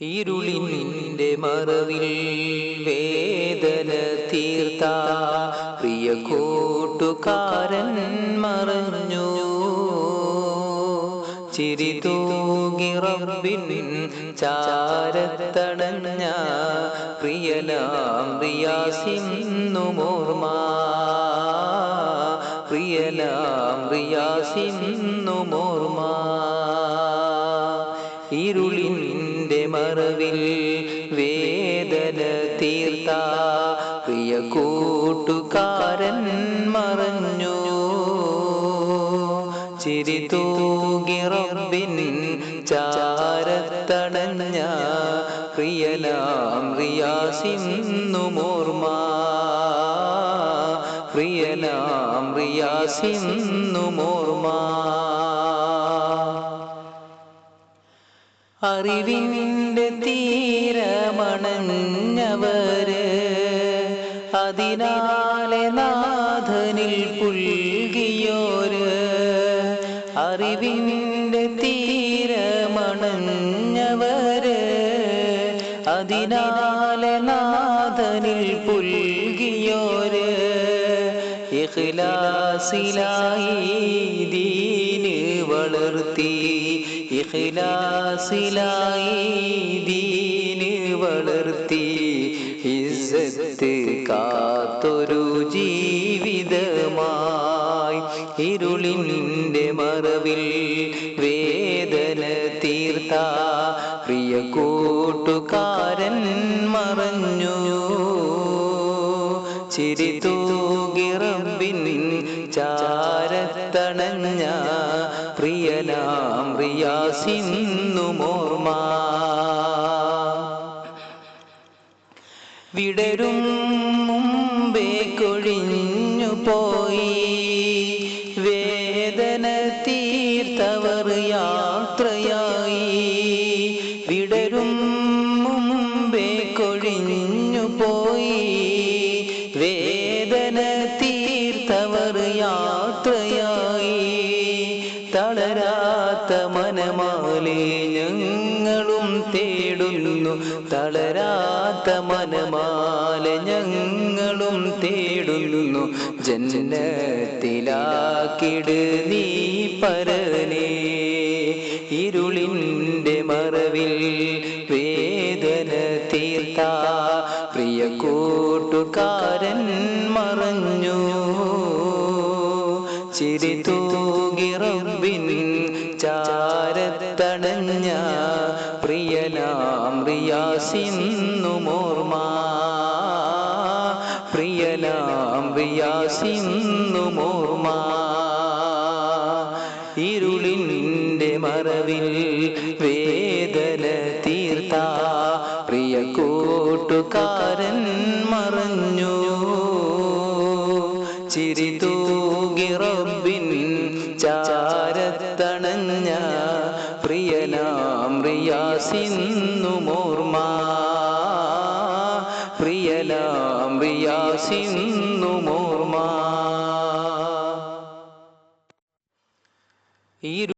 ഇരുളിന്റെ മറവിൽ വേദന തീർത്ത. പ്രിയ കൂട്ടുകാരൻ മറഞ്ഞു. ചിരി തൂകി റബ്ബിൻ ചാരത്തടഞ്ഞ പ്രിയലാം റിയാസിന്നുമോർമ പ്രിയലാം റിയാസിന്നുമോർമ മറവിൽ വേദന തീർത്ത പ്രിയ കൂട്ടുകാരൻ മറഞ്ഞു. ചിരി തൂകി റബ്ബിൻ ചാരത്തടഞ്ഞ പ്രിയലാം റിയാസിന്നുമോർമ പ്രിയലാം റിയാസിന്നുമോർമ അറിവിന്റെ തീരമണഞ്ഞവര്. അതിനാലെ നാഥനിൽ പുൽകിയോര്. അറിവിന്റെ തീരമണഞ്ഞവര്. അതിനാലെ നാഥനിൽ പുൽകിയോര്. ഇഖ്ലാസിലായി ദീന് വളർത്തി ഇഖ്ലാസിലായി ദീന് വളർത്തി ഇസ്സത്ത് കാത്തൊരു ജീവിതമായി ഇരുളിന്റെ മറവിൽ വേദന തീർത്ത പ്രിയ കൂട്ടുകാരൻ മറഞ്ഞു. ചിരി തൂകി റബ്ബിൻ ചാരത്തണഞ്ഞ പ്രിയനാം റിയാസിന്നുമോർമ വിടരും മുമ്പേ കൊഴിഞ്ഞു പോയി. വേദന തീർത്തവർ യാത്രയായി. വിടരും മുമ്പേ കൊഴിഞ്ഞു പോയി. തളരാത്ത മനമാലെ ഞങ്ങളും തേടുന്നു. തളരാത്ത മനമാല ഞങ്ങളും തേടുന്നു. ജനത്തിലാക്കിട് നീ പരനേ. ഇരുളിന്റെ മറവിൽ വേദന തീർത്ത. പ്രിയ കൂട്ടുകാരൻ മറഞ്ഞു. ചിരി തൂകിറബിൻ ചാരത്തടഞ്ഞ പ്രിയനാം റിയാസിന്നുമോർമ പ്രിയനാം റിയാസിന്നുമോർമ ഇരുളിന്റെ മറവിൽ വേദന തീർത്ത പ്രിയ കൂട്ടുകാരൻ മറഞ്ഞു. ചിരി തൂകി പ്രിയനാം റിയാസിന്നുമോർമ പ്രിയനാം റിയാസിന്നുമോർമ ഈ